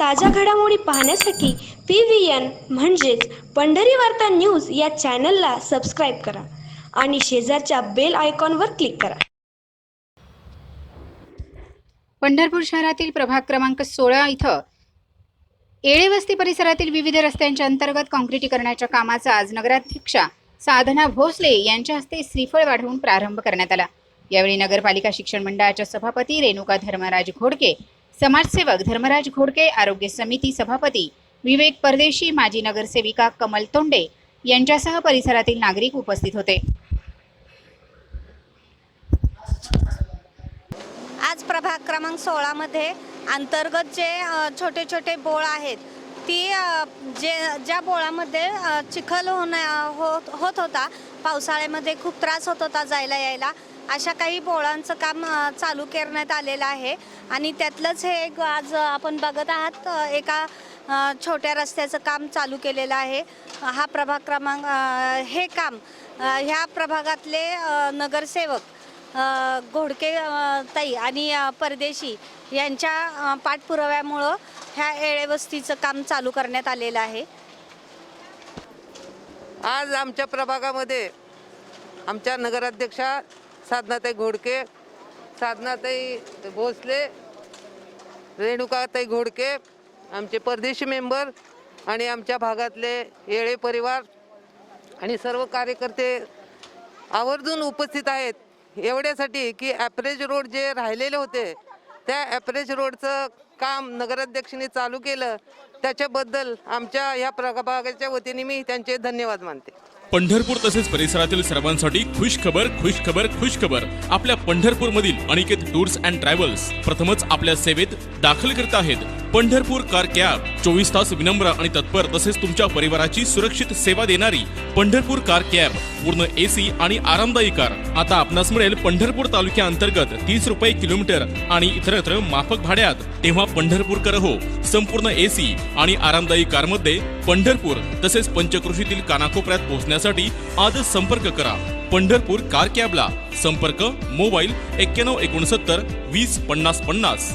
ताज्या घडामोडी पाहण्यासाठी पी व्ही एन म्हणजेच पंढरी वार्ता न्यूज या चॅनलला सबस्क्राईब करा आणि शेजारच्या बेल आयकॉनवर क्लिक करा. पंढरपूर शहरातील प्रभाग क्रमांक सोळा इथं येळे वस्ती परिसरातील विविध रस्त्यांच्या अंतर्गत काँक्रिटीकरणाच्या कामाचा आज नगराध्यक्षा साधना भोसले यांच्या हस्ते श्रीफळ वाढवून प्रारंभ करण्यात आला. यावेळी नगरपालिका शिक्षण मंडळाच्या सभापती रेणुका धर्मराज घोडके समाजसेवक धर्मराज घोडके आरोग्य समिती सभापती विवेक परदेशी माजी नगरसेविका कमल तोंडे यांच्यासह परिसरातील नागरिक उपस्थित होते. आज प्रभाग क्रमांक सोळामध्ये अंतर्गत जे छोटे छोटे बोळ आहेत ती जे ज्या बोळामध्ये चिखल होण्या होत होत होता पावसाळ्यामध्ये खूप त्रास होत होता जायला यायला अशा काही बोळांचं काम चालू करण्यात आलेलं आहे. आणि त्यातलंच हे एक आज आपण बघत आहात एका छोट्या रस्त्याचं काम चालू केलेलं आहे. हा प्रभाग क्रमांक हे काम ह्या प्रभागातले नगरसेवक घोडके ताई आणि परदेशी यांच्या पाठपुराव्यामुळं ह्या येळेवस्तीचं काम चालू करण्यात आलेलं आहे. आज आमच्या प्रभागामध्ये आमच्या नगराध्यक्षा साधनाताई घोडके साधनाताई भोसले रेणुकाताई घोडके आमचे परदेशी मेंबर आणि आमच्या भागातले येळे परिवार आणि सर्व कार्यकर्ते आवर्जून उपस्थित आहेत. एवढ्यासाठी की ॲपरेज रोड जे राहिलेले होते त्या ॲपरेज रोडचं काम नगराध्यक्षांनी चालू केलं. त्याच्याबद्दल आमच्या या प्रभागाच्या वतीने मी त्यांचे धन्यवाद मानते. पंढरपूर तसेच परिसरातील सर्वांसाठी खुश खबर खुश खबर खुश खबर. आपल्या पंढरपूर मधील अनिकेत टूर्स अँड ट्रॅव्हल्स प्रथमच आपल्या सेवेत दाखल करत आहेत. पंढरपूर कार कॅब चोवीस तास विनम्र आणि तत्पर तसेच तुमच्या परिवाराची सुरक्षित सेवा देणारी पंढरपूर कार कॅब पूर्ण एसी आणि आरामदायी कार. आता आपणास मिळेल पंढरपूर तालुक्याअंतर्गत तीस रुपये किलोमीटर आणि इतरत्र माफक भाड्यात. तेव्हा पंढरपूरकर हो. संपूर्ण एसी आणि आरामदायी कारमध्ये पंढरपूर तसेच पंचकृषीतील कानाकोपऱ्यात पोहोचण्यासाठी आजच संपर्क करा. पंढरपूर कार कॅबला संपर्क मोबाईल एक्क्याण्णव एकोणसत्तर वीस पन्नास पन्नास.